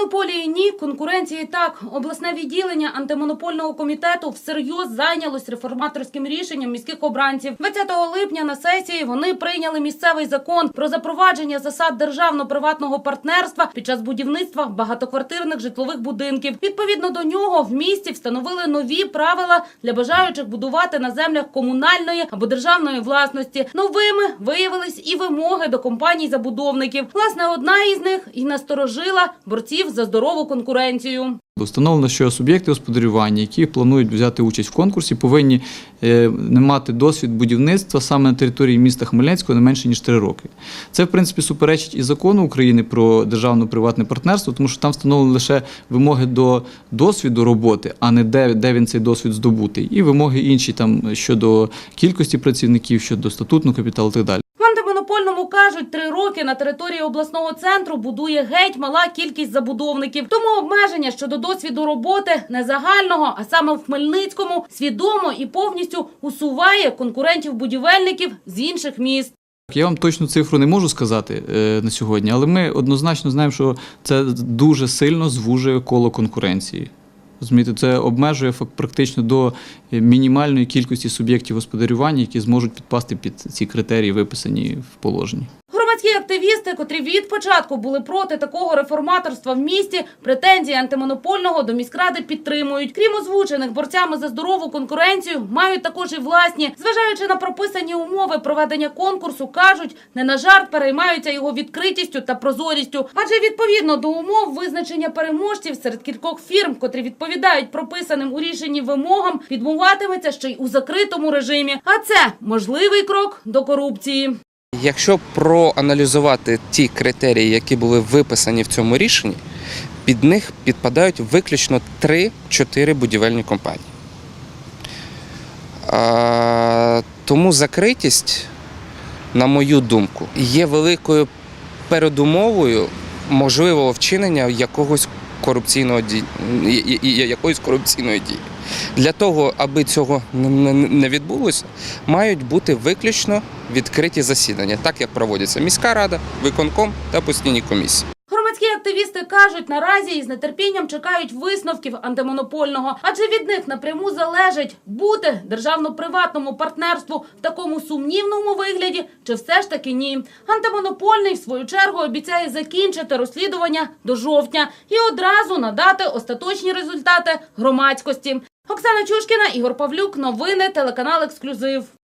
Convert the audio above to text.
Монополії ні, конкуренції так. Обласне відділення антимонопольного комітету всерйоз зайнялось реформаторським рішенням міських обранців. 20 липня на сесії вони прийняли місцевий закон про запровадження засад державно-приватного партнерства під час будівництва багатоквартирних житлових будинків. Відповідно до нього в місті встановили нові правила для бажаючих будувати на землях комунальної або державної власності. Новими виявились і вимоги до компаній-забудовників. Власне, одна із них і насторожила борців за здорову конкуренцію. Встановлено, що суб'єкти господарювання, які планують взяти участь в конкурсі, повинні е, не мати досвід будівництва саме на території міста Хмельницького не менше ніж 3 роки. Це, в принципі, суперечить і закону України про державно-приватне партнерство, тому що там встановлені лише вимоги до досвіду роботи, а не де, де він цей досвід здобутий, і вимоги інші там щодо кількості працівників, щодо статутного капіталу і так далі. В кажуть, три роки на території обласного центру будує геть мала кількість забудовників. Тому обмеження щодо досвіду роботи не загального, а саме в Хмельницькому свідомо і повністю усуває конкурентів-будівельників з інших міст. Я вам точну цифру не можу сказати е, на сьогодні, але ми однозначно знаємо, що це дуже сильно звужує коло конкуренції. Розумієте, це обмежує практично до мінімальної кількості суб'єктів господарювання, які зможуть підпасти під ці критерії, виписані в положенні. Громадські активісти, котрі від початку були проти такого реформаторства в місті, претензії антимонопольного до міськради підтримують. Крім озвучених борцями за здорову конкуренцію, мають також і власні. Зважаючи на прописані умови проведення конкурсу, кажуть, не на жарт переймаються його відкритістю та прозорістю. Адже відповідно до умов визначення переможців серед кількох фірм, котрі відповідають прописаним у рішенні вимогам, відбуватиметься ще й у закритому режимі. А це можливий крок до корупції. Якщо проаналізувати ті критерії, які були виписані в цьому рішенні, під них підпадають виключно 3-4 будівельні компанії. Тому закритість, на мою думку, є великою передумовою можливого вчинення якогось корупційного ді... і- і- і- якоїсь корупційної дії. Для того, аби цього не відбулося, мають бути виключно відкриті засідання, так як проводяться міська рада, виконком та постійні комісії. Активісти кажуть, наразі із нетерпінням чекають висновків антимонопольного, адже від них напряму залежить бути державно-приватному партнерству в такому сумнівному вигляді, чи все ж таки ні. Антимонопольний в свою чергу обіцяє закінчити розслідування до жовтня і одразу надати остаточні результати громадськості. Оксана Чушкіна, Ігор Павлюк, новини, телеканал Ексклюзив.